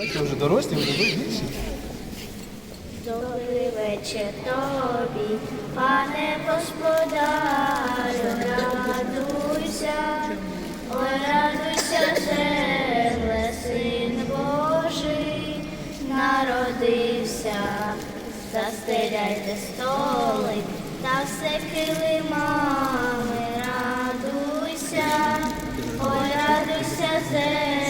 Бачите, вже дорослі, вже ви. Добрий вечір тобі, пане господарю, радуйся, ой, радуйся, земле, син Божий, народився, застеляйте столи та все килимами, радуйся, ой, радуйся, земле,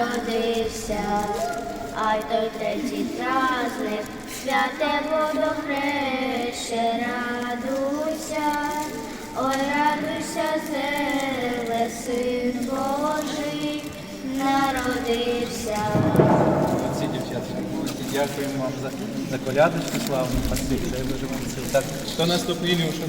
народився. А той третій праздник, святе водохреще, радуйся, ой, радуйся, земле, син Божий, народився. Ці дівчата. Дякуємо вам за, за колядочку славну. Спасибі, дай Боже вам сил. Так, хто наступний Ілюша?